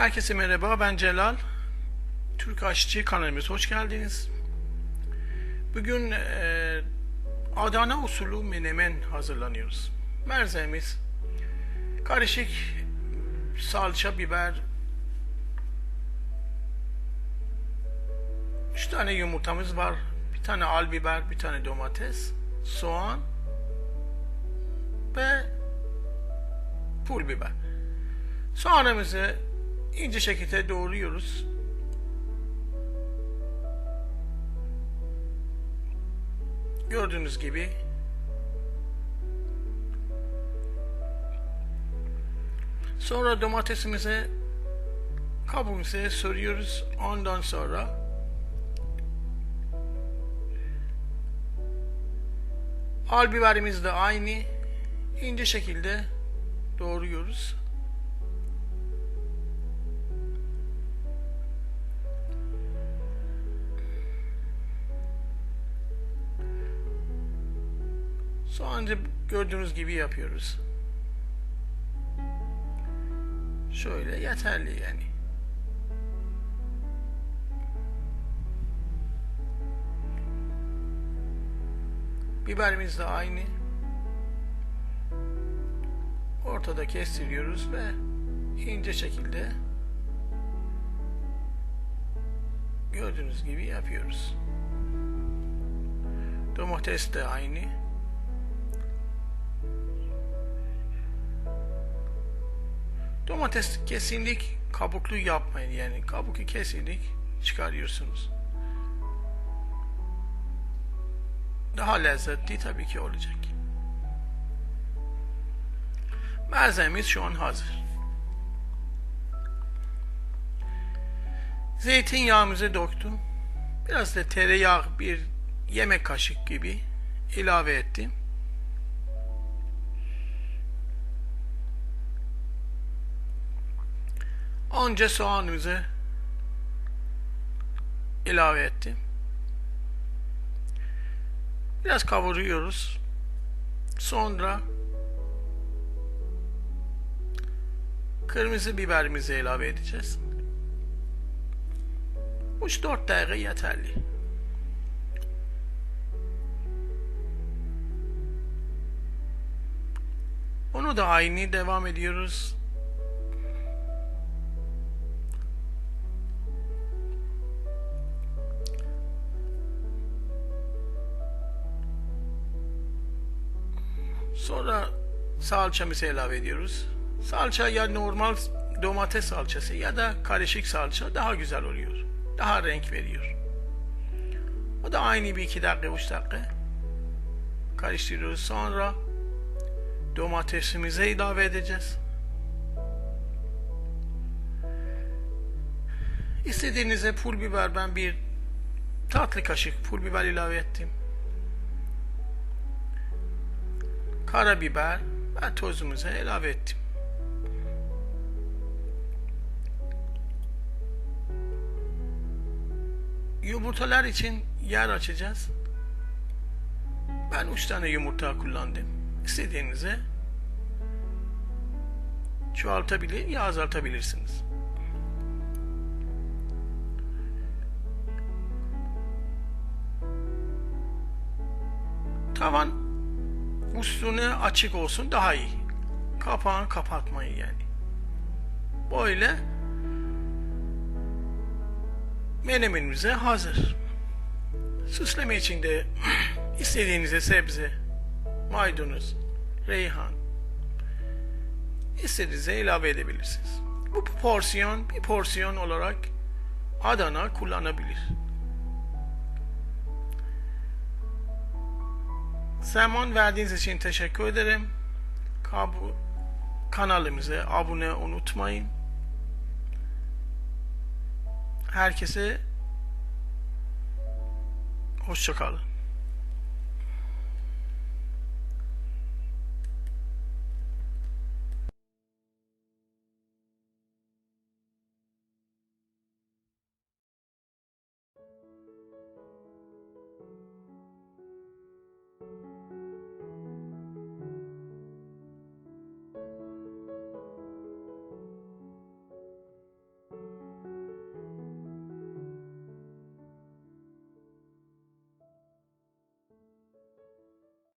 Herkese merhaba, ben Celal. Türk Aşçı kanalımıza hoş geldiniz. Bugün e, Adana usulü menemen hazırlanıyoruz. Malzememiz karışık salça, biber, 3 tane yumurtamız var, bir tane al biber, bir tane domates, soğan ve pul biber. Soğanımızı ince şekilde doğruyoruz. Gördüğünüz gibi Sonra domatesimizi kabuğumuza soruyoruz. Ondan sonra al biberimiz de aynı ince şekilde doğruyoruz. Soğancı gördüğünüz gibi yapıyoruz. Şöyle yeterli yani. Biberimiz de aynı. Ortada kestiriyoruz ve ince şekilde gördüğünüz gibi yapıyoruz. Domates de aynı. Domates kesinlik kabuklu yapmayın yani kabuklu kesinlik çıkarıyorsunuz. Daha lezzetli tabii ki olacak. Malzememiz şu an hazır. Zeytinyağımızı döktüm. Biraz da tereyağı bir yemek kaşık gibi ilave ettim. Önce soğanımızı ilave ettim. Biraz kavuruyoruz. Sonra kırmızı biberimizi ilave edeceğiz. 3-4 dakika yeterli. Onu da aynı devam ediyoruz. Sonra salçamızı ilave ediyoruz. Salça ya normal domates salçası ya da karışık salça daha güzel oluyor. Daha renk veriyor. O da aynı bir iki dakika, üç dakika karıştırıyoruz. Sonra domatesimize ilave edeceğiz. İstediğinize pul biber ben bir tatlı kaşık pul biber ilave ettim. Karabiber ve tozumuzu ilave ettim. Yumurtalar için yer açacağız. Ben 3 tane yumurta kullandım. İstediğinize çoğaltabilir ya azaltabilirsiniz. Tavan üstüne açık olsun daha iyi. Kapağını kapatmayın yani. Böyle menemenimize hazır. Süsleme için de istediğinize sebze, maydanoz, reyhan istediğinize ilave edebilirsiniz. Bu porsiyon bir porsiyon olarak Adana kullanabilir. Zaman verdiğiniz için teşekkür ederim. Kabu kanalımıza abone unutmayın. Herkese hoşçakalın.